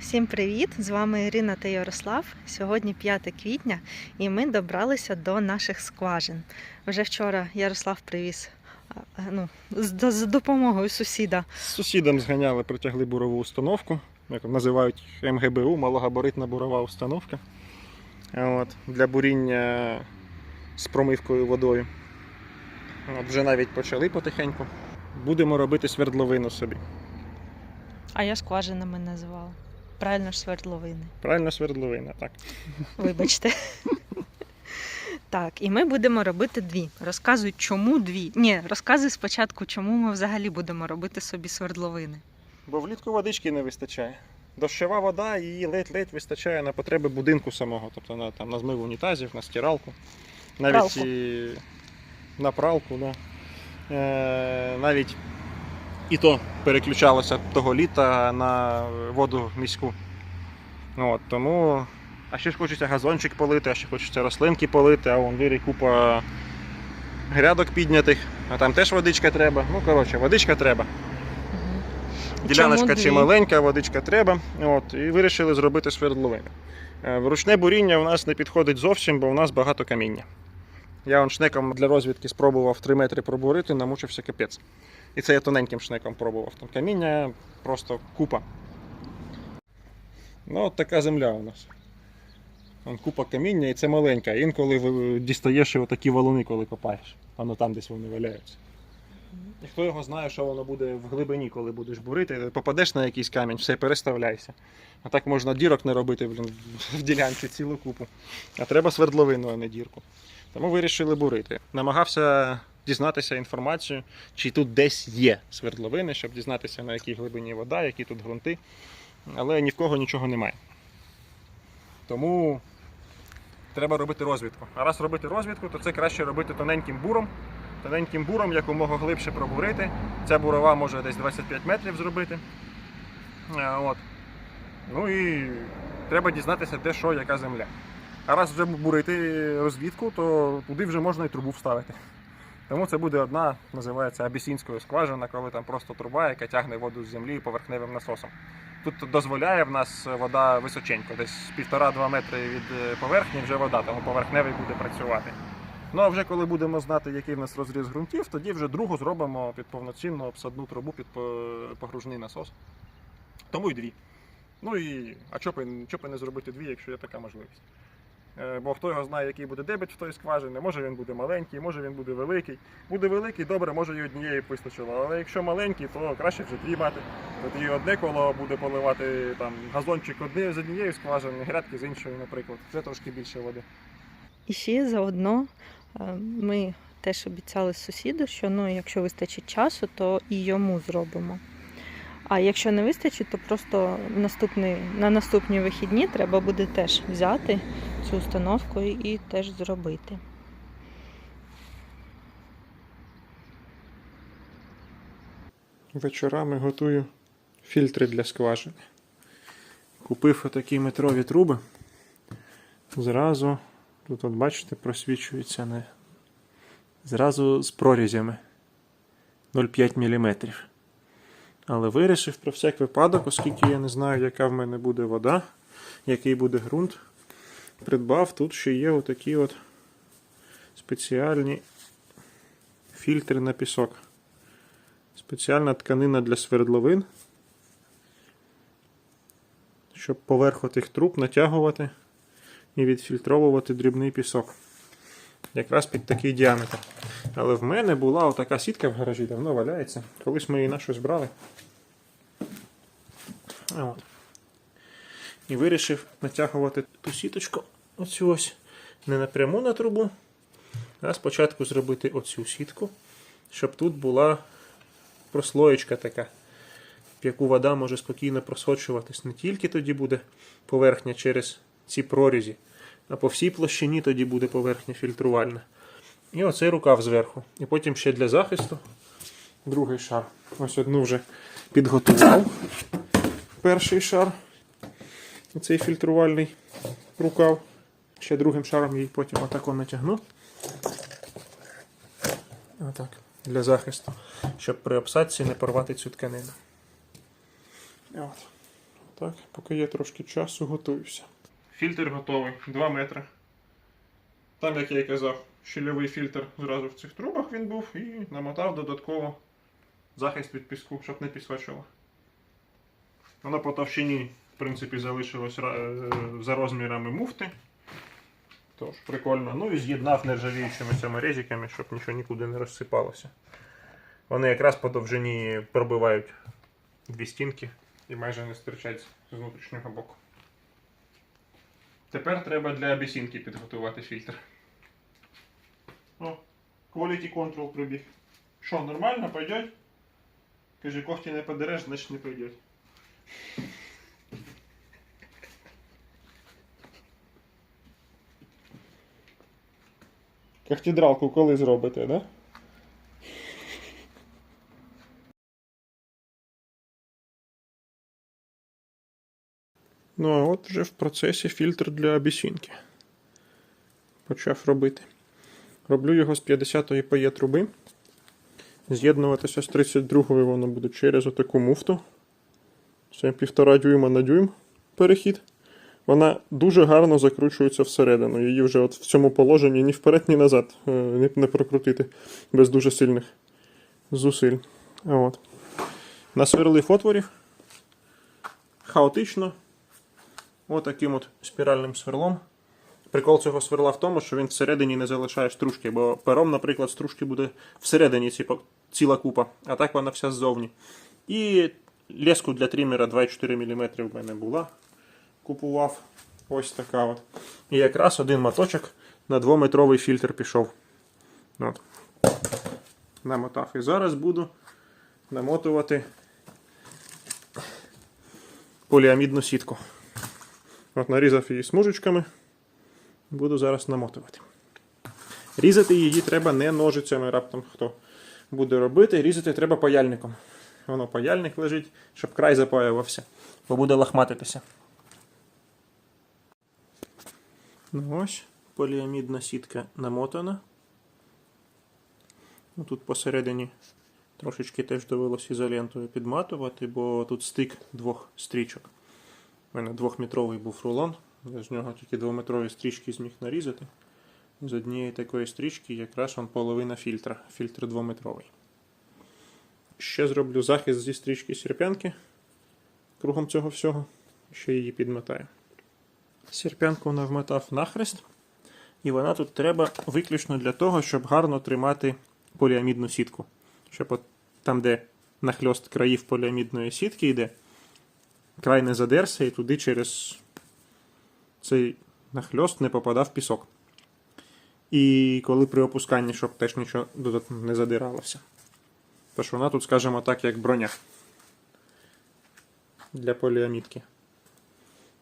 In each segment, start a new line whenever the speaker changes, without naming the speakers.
Всім привіт! З вами Ірина та Ярослав. Сьогодні 5 квітня і ми добралися до наших скважин. Вже вчора Ярослав привіз ну, з, з допомогою сусіда.
З сусідом зганяли, притягли бурову установку, як називають МГБУ, малогабаритна бурова установка. От, для буріння з промивкою водою. От, вже навіть почали потихеньку. Будемо робити свердловину собі.
А я скважинами називала. Правильно ж свердловини.
Правильно, свердловина, так.
Вибачте. Так, і ми будемо робити дві. Розказуй, чому дві. Ні, розказуй спочатку, чому ми взагалі будемо робити собі свердловини.
Бо влітку водички не вистачає. Дощова вода її ледь-ледь вистачає на потреби будинку самого, тобто на, там, на змив унітазів, на стиралку, навіть
Пралку.
І... на пралку. Да. Е, навіть і то переключалося того літа на воду міську. От, тому. А ще ж хочеться газончик полити, а ще хочеться рослинки полити, а вон вірі купа грядок піднятих, а там теж водичка треба. Ну, коротше, водичка треба. Діляночка
Чому дві?
чималенька, водичка треба. От, і вирішили зробити свердловини. Е, Ручне буріння у нас не підходить зовсім, бо у нас багато каміння. Я он шнеком для розвідки спробував 3 метри пробурити, намучився капець. І це я тоненьким шнеком пробував. Там каміння просто купа. Ну, от така земля у нас. Вон купа каміння і це маленька. Інколи дістаєш і отакі валуни, коли копаєш. Воно там десь вони валяються. І хто його знає, що воно буде в глибині, коли будеш бурити, попадеш на якийсь камінь, все, переставляйся. А так можна дірок не робити блін, в ділянці цілу купу. А треба свердловину, а не дірку. Тому вирішили бурити. Намагався дізнатися інформацію, чи тут десь є свердловини, щоб дізнатися, на якій глибині вода, які тут ґрунти. Але ні в кого нічого немає. Тому треба робити розвідку. А раз робити розвідку, то це краще робити тоненьким буром. Тоненьким буром якомога глибше пробурити. Ця бурова може десь 25 метрів зробити. Е, От. Ну і треба дізнатися, де що, яка земля. А раз вже бурити розвідку, то туди вже можна і трубу вставити. Тому це буде одна, називається абісінською скважина, коли там просто труба, яка тягне воду з землі поверхневим насосом. Тут дозволяє в нас вода височенько, десь 1,5-2 метри від е, поверхні вже вода, тому поверхневий буде працювати. Ну а вже коли будемо знати, який в нас розріз ґрунтів, тоді вже другу зробимо під повноцінну обсадну трубу під погружний насос. Тому й дві. Ну і а чого б не зробити дві, якщо є така можливість. Е, Бо хто його знає, який буде дебет в той скважині, може він буде маленький, може він буде великий. Буде великий, добре, може і однієї вистачило. Але якщо маленький, то краще вже дві мати. Тоді одне коло буде поливати там газончик одне з однієї скважини, грядки з іншої, наприклад. Це трошки більше води.
І ще заодно е, ми теж обіцяли сусіду, що ну, якщо вистачить часу, то і йому зробимо. А якщо не вистачить, то просто наступний, на наступні вихідні треба буде теж взяти цю установку і, теж зробити.
Вечорами готую фільтри для скважини. Купив отакі метрові труби. Зразу, тут от бачите, просвічується не. Зразу з прорізями 0,5 мм. Але вирішив про всяк випадок, оскільки я не знаю, яка в мене буде вода, який буде ґрунт. Придбав тут ще є отакі от спеціальні фільтри на пісок. Спеціальна тканина для свердловин, щоб поверху тих труб натягувати і відфільтровувати дрібний пісок. Якраз під такий діаметр. Але в мене була отака сітка в гаражі, давно валяється. Колись ми її на щось брали. От. І вирішив натягувати ту сіточку, оцю ось, не напряму на трубу, а спочатку зробити оцю сітку, щоб тут була прослоєчка така, в яку вода може спокійно просочуватись. Не тільки тоді буде поверхня через ці прорізі, а по всій площині тоді буде поверхня фільтрувальна. І оцей рукав зверху. І потім ще для захисту другий шар. Ось одну вже підготував. Перший шар. Оцей фільтрувальний рукав. Ще другим шаром її потім отако натягну. Отак. Для захисту, щоб при обсадці не порвати цю тканину. От. Так, поки є трошки часу, готуюся. Фільтр готовий, 2 метри. Там, як я і казав, щільовий фільтр зразу в цих трубах він був і намотав додатково захист від піску, щоб не пісочило. Воно по товщині, в принципі, залишилось е, за розмірами муфти. Тож, прикольно. Ну і з'єднав нержавіючими цими резиками, щоб нічого нікуди не розсипалося. Вони якраз по довжині пробивають дві стінки і майже не стирчать з внутрішнього боку. Тепер треба для абісінки підготувати фільтр. О, quality control прибіг. Що, нормально, пойдет? Каже, когті не подереш, значить не пойдет. Когтідралку коли зробите, да? Ну, а от вже в процесі фільтр для абісінки. Почав робити. Роблю його з 50-ї ПЕ труби. З'єднуватися з 32-ї воно буде через отаку муфту. Це півтора дюйма на дюйм перехід. Вона дуже гарно закручується всередину. Її вже от в цьому положенні ні вперед, ні назад е, не, прокрутити без дуже сильних зусиль. От. Насверлив отворів. Хаотично. Отаким от спіральним сверлом. Прикол цього сверла в тому, що він всередині не залишає стружки, бо пером, наприклад, стружки буде всередині ціла купа, а так вона вся ззовні. І леску для трімера 2,4 мм в мене була. Купував ось така от. І якраз один моточок на 2-метровий фільтр пішов. От. Намотав. І зараз буду намотувати поліамідну сітку. От нарізав її смужечками. Буду зараз намотувати. Різати її треба не ножицями, раптом хто буде робити. Різати треба паяльником. Воно паяльник лежить, щоб край запаювався, бо буде лахматитися. Ну ось, поліамідна сітка намотана. Ну, тут посередині трошечки теж довелося ізолентою підматувати, бо тут стик двох стрічок. У мене двохметровий був рулон, я з нього тільки двометрові стрічки зміг нарізати. З однієї такої стрічки якраз он половина фільтра, фільтр двометровий. Ще зроблю захист зі стрічки сірпянки кругом цього всього, ще її підмотаю. Сірпянку навмотав нахрест, і вона тут треба виключно для того, щоб гарно тримати поліамідну сітку. Щоб от там, де нахльост країв поліамідної сітки йде, край не задерся і туди через цей нахльост не попадав пісок. І коли при опусканні, щоб теж нічого не задиралося. Тож вона тут, скажімо так, як броня для поліамідки.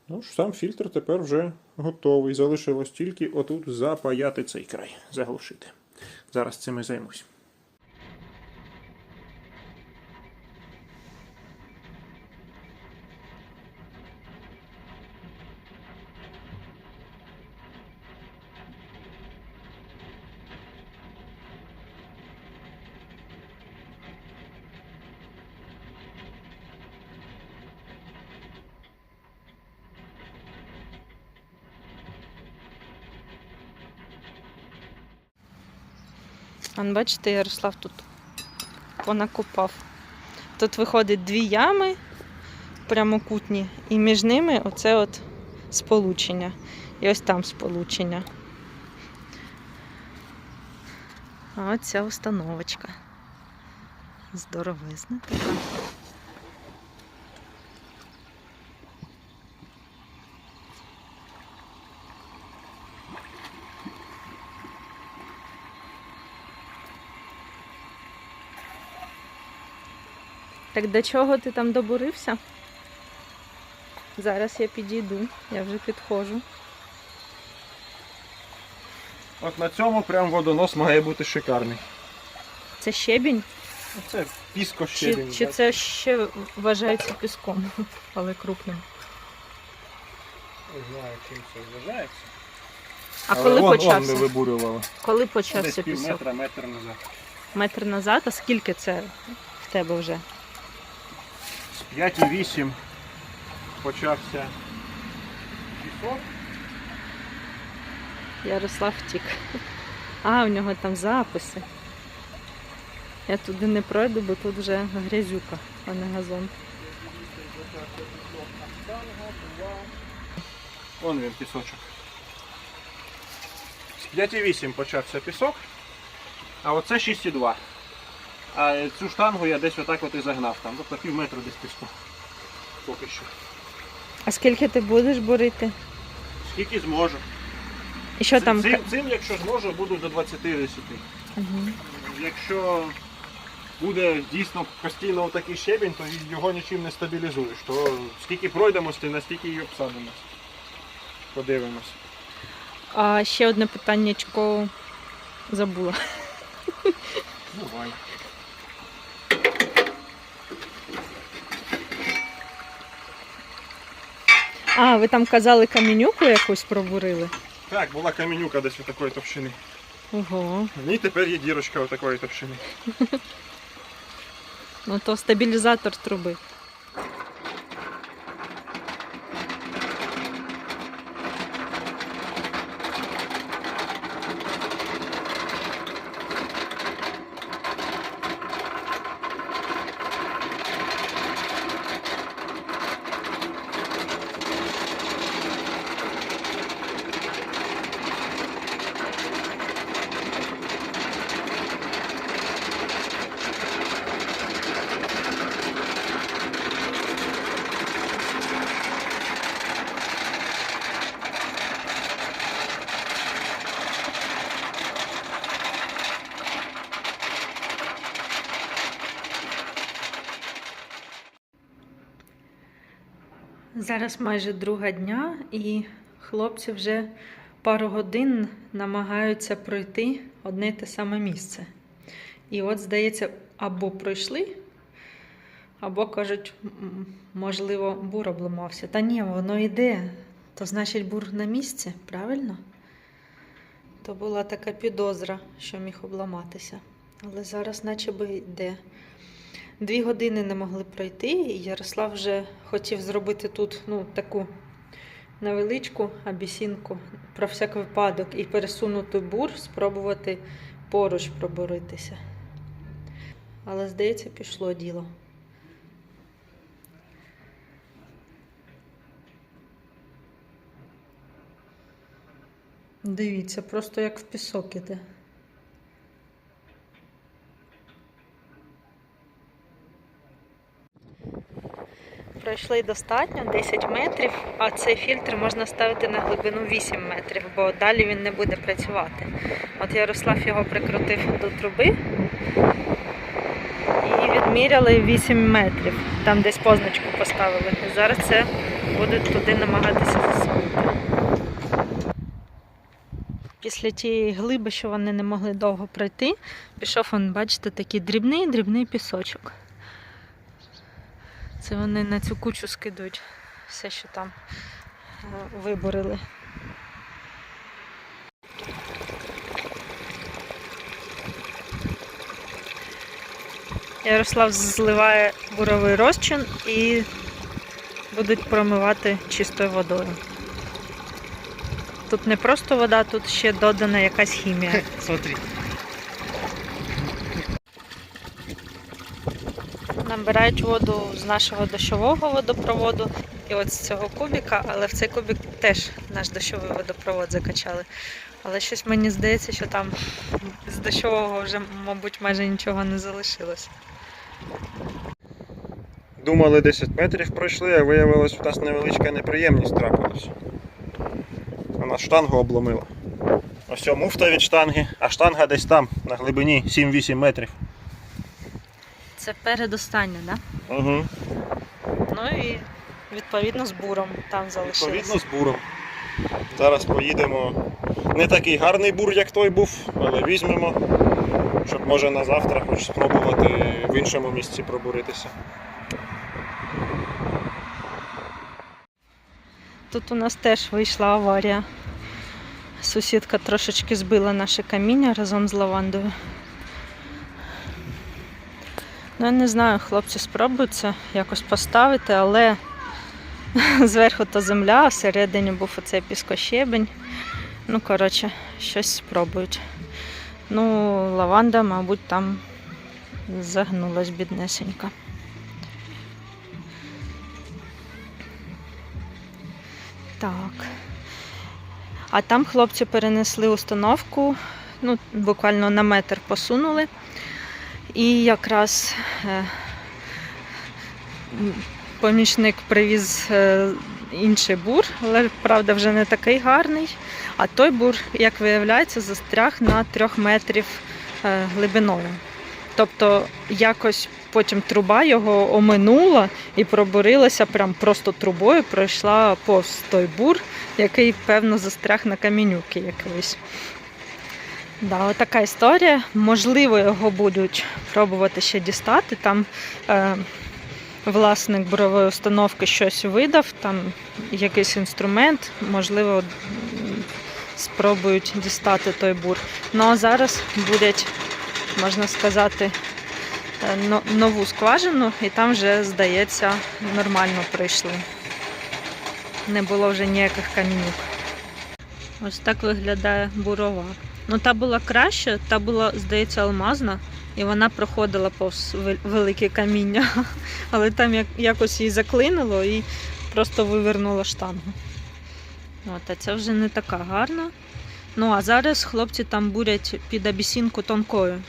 Ну ж, сам фільтр тепер вже готовий. Залишилось тільки отут запаяти цей край, заглушити. Зараз цим і займусь.
Он, бачите, Ярослав тут понакопав. Тут виходить дві ями прямокутні, і між ними оце от сполучення. І ось там сполучення. А оця установочка. Здоровезна така. Так до чого ти там добурився? Зараз я підійду, я вже підходжу.
От на цьому прям водонос має бути шикарний.
Це щебінь?
Це піско
Чи,
щебінь.
чи це ще вважається піском, але крупним?
Не знаю, чим це вважається.
А коли
он, он
почався?
ми вибурювали.
Коли
Десь
почався
пів
пісок?
метра, метр назад.
Метр назад, а скільки це в тебе вже?
З 5,8 почався пісок.
Ярослав втік. А, у нього там записи. Я туди не пройду, бо тут вже грязюка, а не газон.
Вон він пісочок. З 5,8 почався пісок, а оце 6,2. А цю штангу я десь отак от і загнав там. Тобто пів метра десь піску. Поки що.
А скільки ти будеш бурити?
Скільки зможу.
І що
Цим-
там?
Цим, цим, якщо зможу, буду до 20 10.
Угу.
Якщо буде дійсно постійно такий щебінь, то його нічим не стабілізуєш. То скільки пройдемось, ти настільки і обсадимось. Подивимось.
А ще одне питаннячко забула.
Бувай.
А, ви там казали камінюку якусь пробурили?
Так, була каменюка десь такої товщини.
Ого.
І тепер є дірочка отакої товщини.
Ну то стабілізатор труби. Зараз майже друга дня, і хлопці вже пару годин намагаються пройти одне те саме місце. І от, здається, або пройшли, або кажуть, можливо, бур обламався. Та ні, воно йде. То значить бур на місці, правильно? То була така підозра, що міг обламатися. Але зараз наче би йде. Дві години не могли пройти, і Ярослав вже хотів зробити тут ну, таку невеличку абісінку про всяк випадок і пересунути бур, спробувати поруч проборитися. Але, здається, пішло діло. Дивіться, просто як в пісок іде. Пройшли достатньо 10 метрів, а цей фільтр можна ставити на глибину 8 метрів, бо далі він не буде працювати. От Ярослав його прикрутив до труби і відміряли 8 метрів. Там десь позначку поставили. Зараз це будуть туди намагатися засунути. Після тієї глиби, що вони не могли довго пройти, пішов, бачите, такий дрібний дрібний пісочок. Це вони на цю кучу скидують все, що там е, виборили. Ярослав зливає буровий розчин і будуть промивати чистою водою. Тут не просто вода, тут ще додана якась хімія.
Смотри.
Набирають воду з нашого дощового водопроводу і от з цього кубіка, але в цей кубік теж наш дощовий водопровод закачали. Але щось мені здається, що там з дощового вже, мабуть, майже нічого не залишилось.
Думали 10 метрів пройшли, а виявилось, у нас невеличка неприємність трапилась. Вона штангу обломила. Ось муфта від штанги, а штанга десь там, на глибині 7-8 метрів.
Це передостання, так? Да?
Угу.
Ну і відповідно з буром там залишилось.
Відповідно з буром. Зараз поїдемо. Не такий гарний бур, як той був, але візьмемо, щоб може на завтра хоч спробувати в іншому місці пробуритися.
Тут у нас теж вийшла аварія. Сусідка трошечки збила наше каміння разом з лавандою. Ну, я не знаю, хлопці спробують це якось поставити, але Зверху то земля, а всередині був оцей піскощебень. Ну, коротше, щось спробують. Ну, лаванда, мабуть, там загнулась біднесенька. Так. А там хлопці перенесли установку, ну, буквально на метр посунули. І якраз е, помічник привіз е, інший бур, але правда вже не такий гарний. А той бур, як виявляється, застряг на трьох метрів е, глибиною. Тобто якось потім труба його оминула і пробурилася прям просто трубою, пройшла повз той бур, який, певно, застряг на камінюки якийсь. Да, така історія. Можливо, його будуть пробувати ще дістати. Там е, власник бурової установки щось видав, там якийсь інструмент, можливо, спробують дістати той бур. Ну а зараз будуть, можна сказати, е, нову скважину, і там вже, здається, нормально прийшли. Не було вже ніяких камінюк. Ось так виглядає бурова. Ну, та була краща, та була, здається, алмазна, і вона проходила повз велике каміння. Але там як- якось її заклинило і просто вивернуло штангу. От, а це вже не така гарна. Ну, а зараз хлопці там бурять під абісінку тонкою.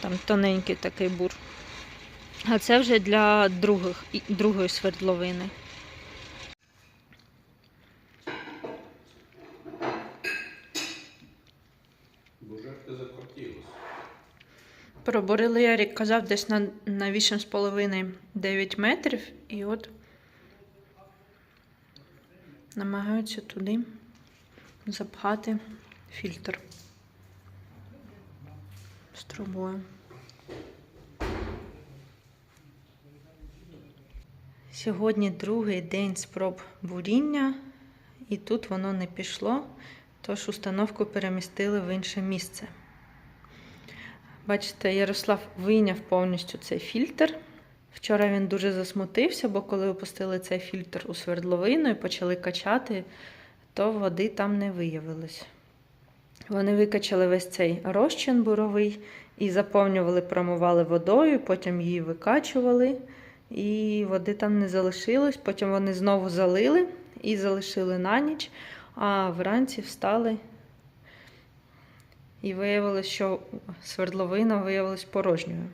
Там тоненький такий бур. А це вже для других, другої свердловини.
Ти закрутилась.
Пробурили, Ярік казав, десь на, на 8,5-9 метрів. І от намагаються туди запхати фільтр з трубою. Сьогодні другий день спроб буріння, і тут воно не пішло, тож установку перемістили в інше місце. Бачите, Ярослав вийняв повністю цей фільтр. Вчора він дуже засмутився, бо коли опустили цей фільтр у свердловину і почали качати, то води там не виявилось. Вони викачали весь цей розчин буровий і заповнювали, промивали водою, потім її викачували, і води там не залишилось. Потім вони знову залили і залишили на ніч, а вранці встали і виявилось, що свердловина виявилась порожньою.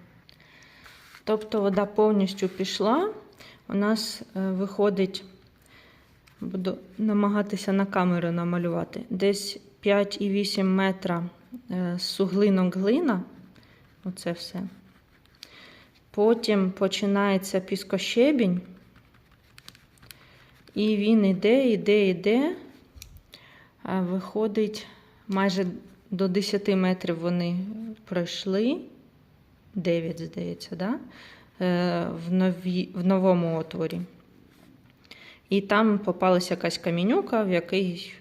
Тобто вода повністю пішла. У нас е, виходить, буду намагатися на камеру намалювати, десь 5,8 метра е, суглинок глина. Оце все. Потім починається піскощебінь. І він іде, іде, іде. Виходить майже до 10 метрів вони пройшли. 9, здається, да? Е, в, нові, в новому отворі. І там попалася якась камінюка, в який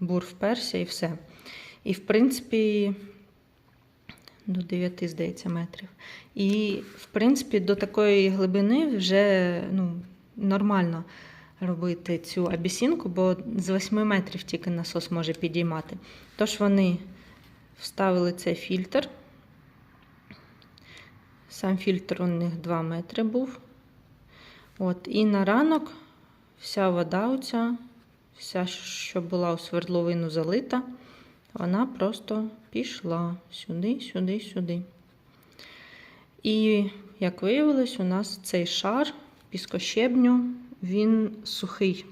бур вперся і все. І, в принципі, до 9, здається, метрів. І, в принципі, до такої глибини вже ну, нормально робити цю абісінку, бо з 8 метрів тільки насос може підіймати. Тож вони вставили цей фільтр. Сам фільтр у них 2 метри був. От, і на ранок вся вода оця, вся, що була у свердловину залита, вона просто пішла сюди, сюди, сюди. І, як виявилось, у нас цей шар піскощебню, він сухий,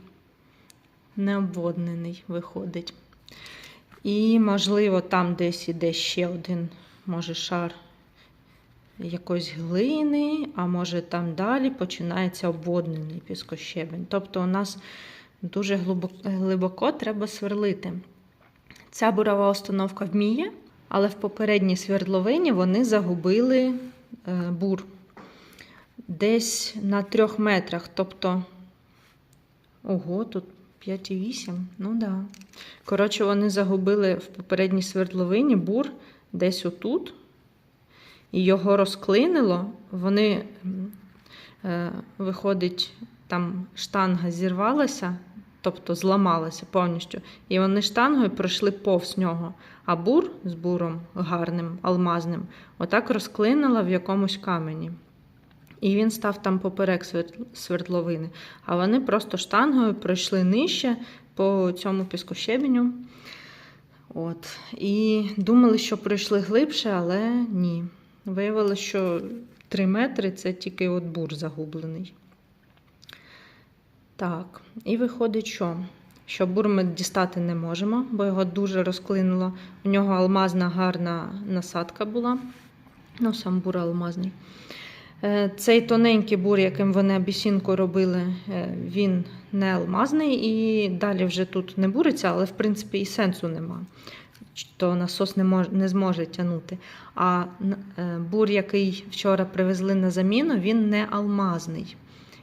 необводнений виходить. І, можливо, там десь іде ще один, може, шар якоїсь глини, а може там далі починається обводнений піскощебень. Тобто у нас дуже глибоко, глибоко треба сверлити. Ця бурова установка вміє, але в попередній свердловині вони загубили е, бур десь на трьох метрах. Тобто, ого, тут 5,8. Ну да. Коротше, вони загубили в попередній свердловині бур десь отут. І його розклинило. Вони, е, виходить, там штанга зірвалася, тобто зламалася повністю, і вони штангою пройшли повз нього. А бур з буром гарним, алмазним, отак розклинила в якомусь камені. І він став там поперек свер- свердловини. А вони просто штангою пройшли нижче по цьому піскощебеню. От. І думали, що пройшли глибше, але ні. Виявилося, що 3 метри це тільки от бур загублений. Так, і виходить, що? Що бур ми дістати не можемо, бо його дуже розклинуло. У нього алмазна гарна насадка була. Ну, сам бур алмазний. Е, Цей тоненький бур, яким вони абісінку робили, е, він не алмазний і далі вже тут не буриться, але в принципі і сенсу нема. То насос не, мож, не зможе тягнути. А е, бур, який вчора привезли на заміну, він не алмазний.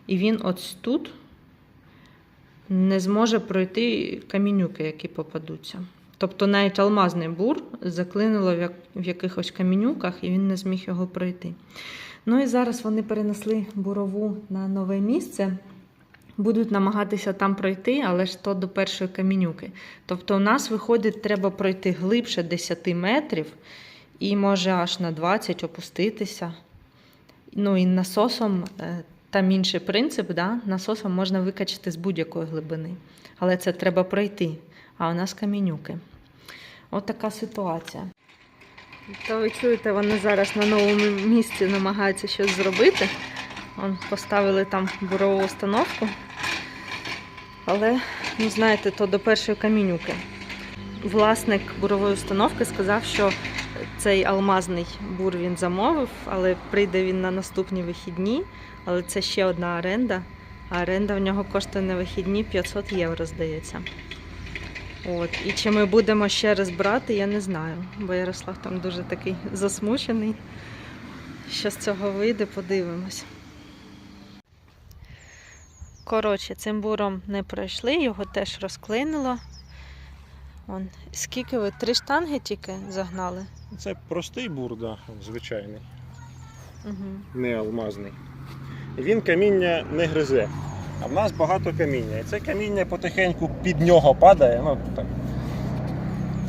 І він ось тут не зможе пройти камінюки, які попадуться. Тобто навіть алмазний бур заклинило в якихось камінюках, і він не зміг його пройти. Ну і зараз вони перенесли бурову на нове місце. Будуть намагатися там пройти, але ж то до першої камінюки. Тобто, у нас виходить, треба пройти глибше 10 метрів і може аж на 20 опуститися. Ну і насосом е, там інший принцип, да? насосом можна викачати з будь-якої глибини. Але це треба пройти. А у нас камінюки. От така ситуація. То ви чуєте, вони зараз на новому місці намагаються щось зробити. Вон, поставили там бурову установку. Але, ну знаєте, то до першої камінюки. Власник бурової установки сказав, що цей алмазний бур він замовив, але прийде він на наступні вихідні. Але це ще одна оренда. А оренда в нього коштує на вихідні 500 євро, здається. От. І чи ми будемо ще раз брати, я не знаю. Бо Ярослав там дуже такий засмучений. Що з цього вийде, подивимось. Коротше, цим буром не пройшли, його теж розклинило. Вон, скільки ви? Три штанги тільки загнали?
Це простий бур, да, звичайний,
Угу.
не алмазний. Він каміння не гризе. А в нас багато каміння. І це каміння потихеньку під нього падає. Ну, так.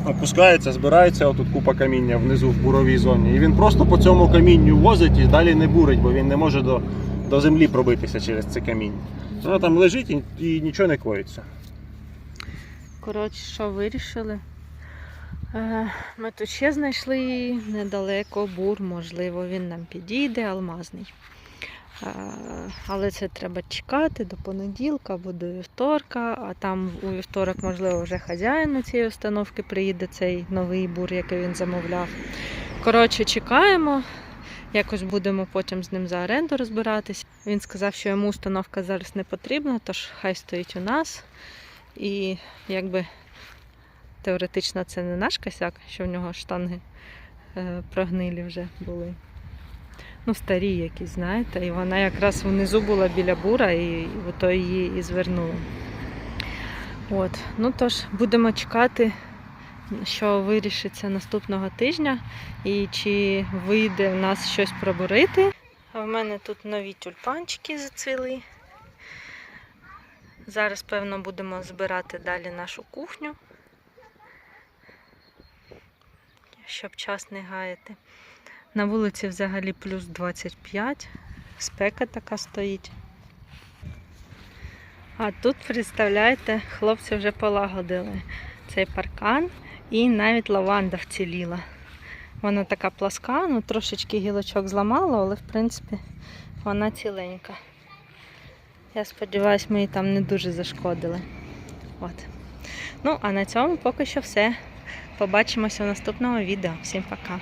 Опускається, збирається отут купа каміння внизу в буровій зоні. І він просто по цьому камінню возить і далі не бурить, бо він не може до, до землі пробитися через це каміння. Воно там лежить і, і нічого не коїться.
Коротше, що вирішили? Е, Ми тут ще знайшли недалеко бур, можливо, він нам підійде, алмазний. Е, Але це треба чекати до понеділка або до вівторка, а там у вівторок, можливо, вже хазяїн цієї установки приїде цей новий бур, який він замовляв. Коротше, чекаємо. Якось будемо потім з ним за оренду розбиратись. Він сказав, що йому установка зараз не потрібна, тож хай стоїть у нас. І якби теоретично це не наш косяк, що в нього штанги е, прогнилі вже були. Ну, старі якісь, знаєте, і вона якраз внизу була біля бура, і ото її і звернуло. От. Ну тож, будемо чекати, що вирішиться наступного тижня, і чи вийде в нас щось пробурити. А в мене тут нові тюльпанчики зацвіли. Зараз, певно, будемо збирати далі нашу кухню, щоб час не гаяти. На вулиці взагалі плюс 25, спека така стоїть. А тут, представляєте, хлопці вже полагодили цей паркан і навіть лаванда вціліла. Вона така пласка, ну трошечки гілочок зламало, але в принципі вона ціленька. Я сподіваюся, ми її там не дуже зашкодили. От. Ну, а на цьому поки що все. Побачимося в наступному відео. Всім пока!